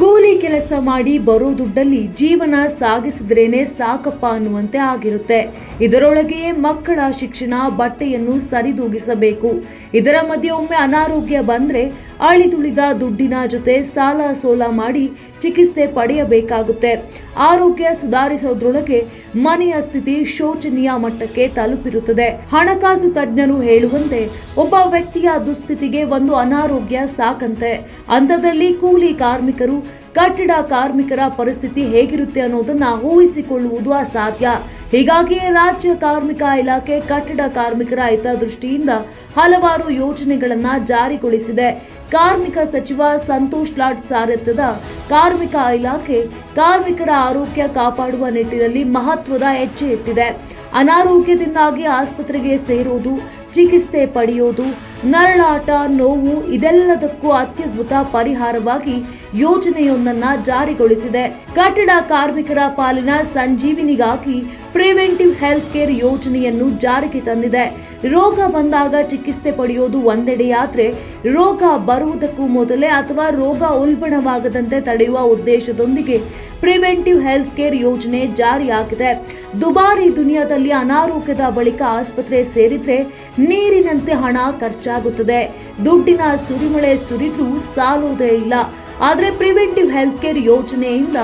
ಕೂಲಿ ಕೆಲಸ ಮಾಡಿ ಬರೋ ದುಡ್ಡಲ್ಲಿ ಜೀವನ ಸಾಗಿಸಿದ್ರೇನೆ ಸಾಕಪ್ಪ ಅನ್ನುವಂತೆ ಆಗಿರುತ್ತೆ. ಇದರೊಳಗೆಯೇ ಮಕ್ಕಳ ಶಿಕ್ಷಣ, ಬಟ್ಟೆಯನ್ನು ಸರಿದೂಗಿಸಬೇಕು. ಇದರ ಮಧ್ಯೆ ಒಮ್ಮೆ ಅನಾರೋಗ್ಯ ಬಂದ್ರೆ ಅಳಿದುಳಿದ ದುಡ್ಡಿನ ಜೊತೆ ಸಾಲ ಸೋಲ ಮಾಡಿ ಚಿಕಿತ್ಸೆ ಪಡೆಯಬೇಕಾಗುತ್ತೆ. ಆರೋಗ್ಯ ಸುಧಾರಿಸೋದ್ರೊಳಗೆ ಮನೆಯ ಸ್ಥಿತಿ ಶೋಚನೀಯ ಮಟ್ಟಕ್ಕೆ ತಲುಪಿರುತ್ತದೆ. ಹಣಕಾಸು ತಜ್ಞರು ಹೇಳುವಂತೆ ಒಬ್ಬ ವ್ಯಕ್ತಿಯ ದುಸ್ಥಿತಿಗೆ ಒಂದು ಅನಾರೋಗ್ಯ ಸಾಕಂತೆ. ಅಂಥದ್ರಲ್ಲಿ ಕೂಲಿ ಕಾರ್ಮಿಕರು ಕಟ್ಟಡ ಕಾರ್ಮಿಕರ ಪರಿಸ್ಥಿತಿ ಹೇಗಿರುತ್ತೆ ಅನ್ನೋದನ್ನ ಊಹಿಸಿಕೊಳ್ಳುವುದು ಅಸಾಧ್ಯ. ಹೀಗಾಗಿಯೇ ರಾಜ್ಯ ಕಾರ್ಮಿಕ ಇಲಾಖೆ ಕಟ್ಟಡ ಕಾರ್ಮಿಕರ ಹಿತದೃಷ್ಟಿಯಿಂದ ಹಲವಾರು ಯೋಜನೆಗಳನ್ನ ಜಾರಿಗೊಳಿಸಿದೆ. ಕಾರ್ಮಿಕ ಸಚಿವ ಸಂತೋಷ್ ಲಾಡ್ ಸಾರಥ್ಯದ ಕಾರ್ಮಿಕ ಇಲಾಖೆ ಕಾರ್ಮಿಕರ ಆರೋಗ್ಯ ಕಾಪಾಡುವ ನಿಟ್ಟಿನಲ್ಲಿ ಮಹತ್ವದ ಹೆಜ್ಜೆ ಇಟ್ಟಿದೆ. ಅನಾರೋಗ್ಯದಿಂದಾಗಿ ಆಸ್ಪತ್ರೆಗೆ ಸೇರೋದು, ಚಿಕಿತ್ಸೆ ಪಡೆಯೋದು ನರಳಾಟ, ನೋವು ಇದೆಲ್ಲದಕ್ಕೂ ಅತ್ಯದ್ಭುತ ಪರಿಹಾರವಾಗಿ ಯೋಜನೆಯೊಂದನ್ನ ಜಾರಿಗೊಳಿಸಿದೆ. ಕಟ್ಟಡ ಕಾರ್ಮಿಕರ ಪಾಲಿನ ಸಂಜೀವಿನಿಗಾಗಿ ಪ್ರಿವೆಂಟಿವ್ ಹೆಲ್ತ್ ಕೇರ್ ಯೋಜನೆಯನ್ನು ಜಾರಿಗೆ ತಂದಿದೆ. ರೋಗ ಬಂದಾಗ ಚಿಕಿತ್ಸೆ ಪಡೆಯೋದು ಒಂದೆಡೆಯಾದ್ರೆ ರೋಗ ಬರುವುದಕ್ಕೂ ಮೊದಲೇ ಅಥವಾ ರೋಗ ಉಲ್ಬಣವಾಗದಂತೆ ತಡೆಯುವ ಉದ್ದೇಶದೊಂದಿಗೆ ಪ್ರಿವೆಂಟಿವ್ ಹೆಲ್ತ್ ಕೇರ್ ಯೋಜನೆ ಜಾರಿಯಾಗಿದೆ. ದುಬಾರಿ ದುನಿಯಾದಲ್ಲಿ ಅನಾರೋಗ್ಯದ ಬಳಿಕ ಆಸ್ಪತ್ರೆ ಸೇರಿದ್ರೆ ನೀರಿನಂತೆ ಹಣ ಖರ್ಚಾಗುತ್ತದೆ ದುಡ್ಡಿನ ಸುರಿಮಳೆ ಸುರಿದ್ರೂ ಸಾಲುವುದೇ ಇಲ್ಲ. ಆದರೆ ಪ್ರಿವೆಂಟಿವ್ ಹೆಲ್ತ್ ಕೇರ್ ಯೋಜನೆಯಿಂದ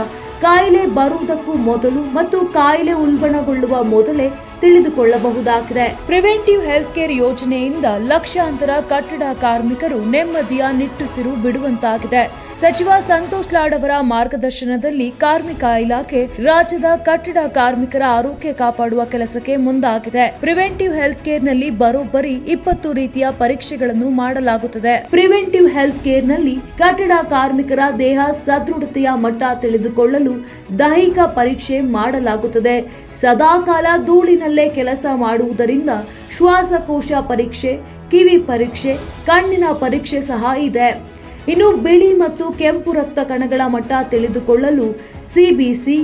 ಕಾಯಿಲೆ ಬರುವುದಕ್ಕೂ ಮೊದಲು ಮತ್ತು ಕಾಯಿಲೆ ಉಲ್ಬಣಗೊಳ್ಳುವ ಮೊದಲೇ ತಿಳಿದುಕೊಳ್ಳಬಹುದಾಗಿದೆ. ಪ್ರಿವೆಂಟಿವ್ ಹೆಲ್ತ್ ಕೇರ್ ಯೋಜನೆಯಿಂದ ಲಕ್ಷಾಂತರ ಕಟ್ಟಡ ಕಾರ್ಮಿಕರು ನೆಮ್ಮದಿಯ ನಿಟ್ಟುಸಿರು ಬಿಡುವಂತಾಗಿದೆ. ಸಚಿವ ಸಂತೋಷ್ ಲಾಡ್ ಅವರ ಮಾರ್ಗದರ್ಶನದಲ್ಲಿ ಕಾರ್ಮಿಕ ಇಲಾಖೆ ರಾಜ್ಯದ ಕಟ್ಟಡ ಕಾರ್ಮಿಕರ ಆರೋಗ್ಯ ಕಾಪಾಡುವ ಕೆಲಸಕ್ಕೆ ಮುಂದಾಗಿದೆ. ಪ್ರಿವೆಂಟಿವ್ ಹೆಲ್ತ್ ಕೇರ್ನಲ್ಲಿ ಬರೋಬ್ಬರಿ ಇಪ್ಪತ್ತು ರೀತಿಯ ಪರೀಕ್ಷೆಗಳನ್ನು ಮಾಡಲಾಗುತ್ತದೆ. ಪ್ರಿವೆಂಟಿವ್ ಹೆಲ್ತ್ ಕೇರ್ನಲ್ಲಿ ಕಟ್ಟಡ ಕಾರ್ಮಿಕರ ದೇಹ ಸದೃಢತೆಯ ಮಟ್ಟ ತಿಳಿದುಕೊಳ್ಳಲು ದೈಹಿಕ ಪರೀಕ್ಷೆ ಮಾಡಲಾಗುತ್ತದೆ. ಸದಾಕಾಲ ಧೂಳಿನಲ್ಲೇ ಕೆಲಸ ಮಾಡುವುದರಿಂದ ಶ್ವಾಸಕೋಶ ಪರೀಕ್ಷೆ, ಕಿವಿ ಪರೀಕ್ಷೆ, ಕಣ್ಣಿನ ಪರೀಕ್ಷೆ ಸಹ ಇದೆ. ಇನ್ನು ಬಿಳಿ ಮತ್ತು ಕೆಂಪು ರಕ್ತ ಕಣಗಳ ಮಟ್ಟ ತಿಳಿದುಕೊಳ್ಳಲು ಸಿಬಿಸಿ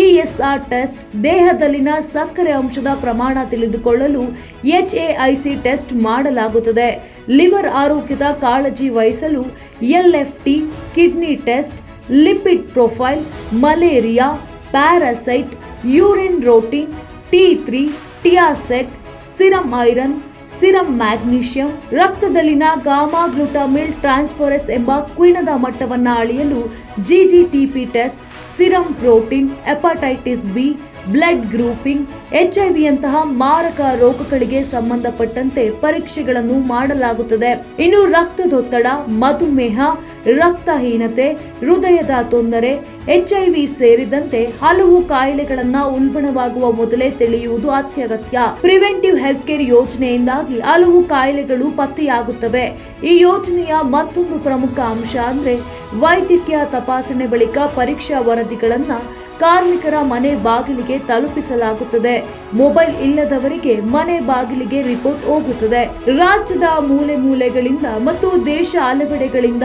ಇಎಸ್ಆರ್ ಟೆಸ್ಟ್, ದೇಹದಲ್ಲಿನ ಸಕ್ಕರೆ ಅಂಶದ ಪ್ರಮಾಣ ತಿಳಿದುಕೊಳ್ಳಲು ಎಚ್ಎಐಸಿ ಟೆಸ್ಟ್ ಮಾಡಲಾಗುತ್ತದೆ. ಲಿವರ್ ಆರೋಗ್ಯದ ಕಾಳಜಿ ವಹಿಸಲು LFT kidney test, lipid profile, malaria, parasite, urine routine T three ಟಿಯಾಸೆಟ್ serum iron, serum magnesium, ರಕ್ತದಲ್ಲಿನ ಗಾಮಾ ಗ್ಲುಟಾಮಿಲ್ ಟ್ರಾನ್ಸ್ಫೋರೆಸ್ ಎಂಬ ಕ್ವೀಣದ ಮಟ್ಟವನ್ನು ಅಳೆಯಲು GGTP test, serum protein, hepatitis B, blood grouping, H I ವಿಯಂತಹ ಮಾರಕ ರೋಗಗಳಿಗೆ ಸಂಬಂಧಪಟ್ಟಂತೆ ಪರೀಕ್ಷೆಗಳನ್ನು ಮಾಡಲಾಗುತ್ತದೆ. ಇನ್ನು ರಕ್ತದೊತ್ತಡ, ಮಧುಮೇಹ ರಕ್ತಹೀನತೆ, ಹೃದಯದ ತೊಂದರೆ ಎಚ್ ಐ ವಿ ಸೇರಿದಂತೆ ಹಲವು ಕಾಯಿಲೆಗಳನ್ನ ಉಲ್ಬಣವಾಗುವ ಮೊದಲೇ ತಿಳಿಯುವುದು ಅತ್ಯಗತ್ಯ. ಪ್ರಿವೆಂಟಿವ್ ಹೆಲ್ತ್ ಕೇರ್ ಯೋಜನೆಯಿಂದಾಗಿ ಹಲವು ಕಾಯಿಲೆಗಳು ಪತ್ತೆಯಾಗುತ್ತವೆ. ಈ ಯೋಜನೆಯ ಮತ್ತೊಂದು ಪ್ರಮುಖ ಅಂಶ ಅಂದ್ರೆ ವೈದ್ಯಕೀಯ ತಪಾಸಣೆ ಬಳಿಕ ಪರೀಕ್ಷಾ ವರದಿಗಳನ್ನ ಕಾರ್ಮಿಕರ ಮನೆ ಬಾಗಿಲಿಗೆ ತಲುಪಿಸಲಾಗುತ್ತದೆ. ಮೊಬೈಲ್ ಇಲ್ಲದವರಿಗೆ ಮನೆ ಬಾಗಿಲಿಗೆ ರಿಪೋರ್ಟ್ ಹೋಗುತ್ತದೆ. ರಾಜ್ಯದ ಮೂಲೆ ಮೂಲೆಗಳಿಂದ ಮತ್ತು ದೇಶ ಹಲವೆಡೆಗಳಿಂದ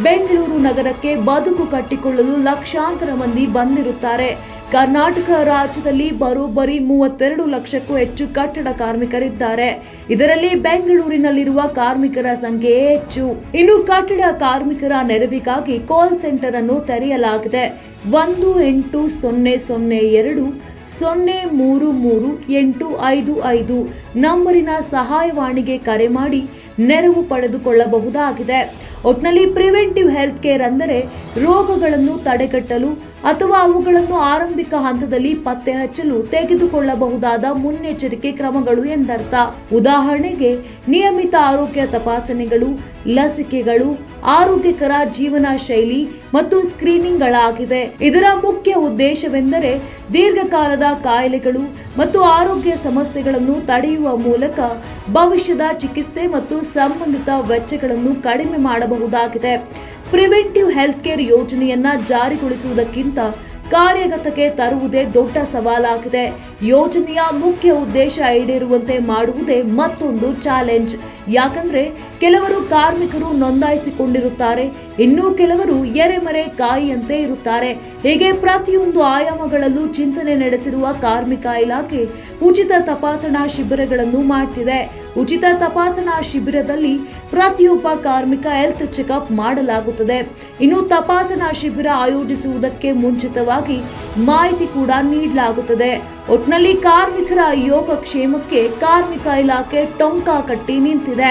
ಬೆಂಗಳೂರು ನಗರಕ್ಕೆ ಬದುಕು ಕಟ್ಟಿಕೊಳ್ಳಲು ಲಕ್ಷಾಂತರ ಮಂದಿ ಬಂದಿರುತ್ತಾರೆ. ಕರ್ನಾಟಕ ರಾಜ್ಯದಲ್ಲಿ ಬರೋಬ್ಬರಿ ಮೂವತ್ತೆರಡು ಲಕ್ಷಕ್ಕೂ ಹೆಚ್ಚು ಕಟ್ಟಡ ಕಾರ್ಮಿಕರಿದ್ದಾರೆ. ಇದರಲ್ಲಿ ಬೆಂಗಳೂರಿನಲ್ಲಿರುವ ಕಾರ್ಮಿಕರ ಸಂಖ್ಯೆಯೇ ಹೆಚ್ಚು. ಇನ್ನು ಕಟ್ಟಡ ಕಾರ್ಮಿಕರ ನೆರವಿಗಾಗಿ ಕಾಲ್ ಸೆಂಟರ್ ಅನ್ನು ತೆರೆಯಲಾಗಿದೆ. ಒಂದು ಎಂಟು ಸೊನ್ನೆ ಸೊನ್ನೆ ಎರಡು ಸೊನ್ನೆ ಮೂರು ಮೂರು ಎಂಟು ಐದು ಐದು ನಂಬರಿನ ಸಹಾಯವಾಣಿಗೆ ಕರೆ ಮಾಡಿ ನೆರವು ಪಡೆದುಕೊಳ್ಳಬಹುದಾಗಿದೆ. ಒಟ್ನಲ್ಲಿ ಪ್ರಿವೆಂಟಿವ್ ಹೆಲ್ತ್ ಕೇರ್ ಅಂದರೆ ರೋಗಗಳನ್ನು ತಡೆಗಟ್ಟಲು ಅಥವಾ ಅವುಗಳನ್ನು ಆರಂಭಿಕ ಹಂತದಲ್ಲಿ ಪತ್ತೆ ಹಚ್ಚಲು ತೆಗೆದುಕೊಳ್ಳಬಹುದಾದ ಮುನ್ನೆಚ್ಚರಿಕೆ ಕ್ರಮಗಳು ಎಂದರ್ಥ. ಉದಾಹರಣೆಗೆ, ನಿಯಮಿತ ಆರೋಗ್ಯ ತಪಾಸಣೆಗಳು, ಲಸಿಕೆಗಳು, ಆರೋಗ್ಯಕರ ಜೀವನ ಶೈಲಿ ಮತ್ತು ಸ್ಕ್ರೀನಿಂಗ್ಗಳಾಗಿವೆ. ಇದರ ಮುಖ್ಯ ಉದ್ದೇಶವೆಂದರೆ ದೀರ್ಘಕಾಲದ ಕಾಯಿಲೆಗಳು ಮತ್ತು ಆರೋಗ್ಯ ಸಮಸ್ಯೆಗಳನ್ನು ತಡೆಯುವ ಮೂಲಕ ಭವಿಷ್ಯದ ಚಿಕಿತ್ಸೆ ಮತ್ತು ಸಂಬಂಧಿತ ವೆಚ್ಚಗಳನ್ನು ಕಡಿಮೆ ಮಾಡಬಹುದಾಗಿದೆ. ಪ್ರಿವೆಂಟಿವ್ ಹೆಲ್ತ್ ಕೇರ್ ಯೋಜನೆಯನ್ನ ಜಾರಿಗೊಳಿಸುವುದಕ್ಕಿಂತ ಕಾರ್ಯಗತಕ್ಕೆ ತರುವುದೇ ದೊಡ್ಡ ಸವಾಲಾಗಿದೆ. ಯೋಜನೆಯ ಮುಖ್ಯ ಉದ್ದೇಶ ಈಡೇರುವಂತೆ ಮಾಡುವುದೇ ಮತ್ತೊಂದು ಚಾಲೆಂಜ್. ಯಾಕಂದ್ರೆ ಕೆಲವರು ಕಾರ್ಮಿಕರು ನೋಂದಾಯಿಸಿಕೊಂಡಿರುತ್ತಾರೆ, ಇನ್ನೂ ಕೆಲವರು ಎರೆಮರೆ ಕಾಯಿಯಂತೆ ಇರುತ್ತಾರೆ. ಹೀಗೆ ಪ್ರತಿಯೊಂದು ಆಯಾಮಗಳಲ್ಲೂ ಚಿಂತನೆ ನಡೆಸಿರುವ ಕಾರ್ಮಿಕ ಇಲಾಖೆ ಉಚಿತ ತಪಾಸಣಾ ಶಿಬಿರಗಳನ್ನು ಮಾಡ್ತಿದೆ. ಉಚಿತ ತಪಾಸಣಾ ಶಿಬಿರದಲ್ಲಿ ಪ್ರತಿಯೊಬ್ಬ ಕಾರ್ಮಿಕ ಹೆಲ್ತ್ ಚೆಕಪ್ ಮಾಡಲಾಗುತ್ತದೆ. ಇನ್ನು ತಪಾಸಣಾ ಶಿಬಿರ ಆಯೋಜಿಸುವುದಕ್ಕೆ ಮುಂಚಿತವಾಗಿ ಮಾಹಿತಿ ಕೂಡ ನೀಡಲಾಗುತ್ತದೆ. ಒಟ್ನಲ್ಲಿ ಕಾರ್ಮಿಕರ ಯೋಗಕ್ಷೇಮಕ್ಕೆ ಕಾರ್ಮಿಕ ಇಲಾಖೆ ಟೊಂಕ ಕಟ್ಟಿ ನಿಂತಿದೆ.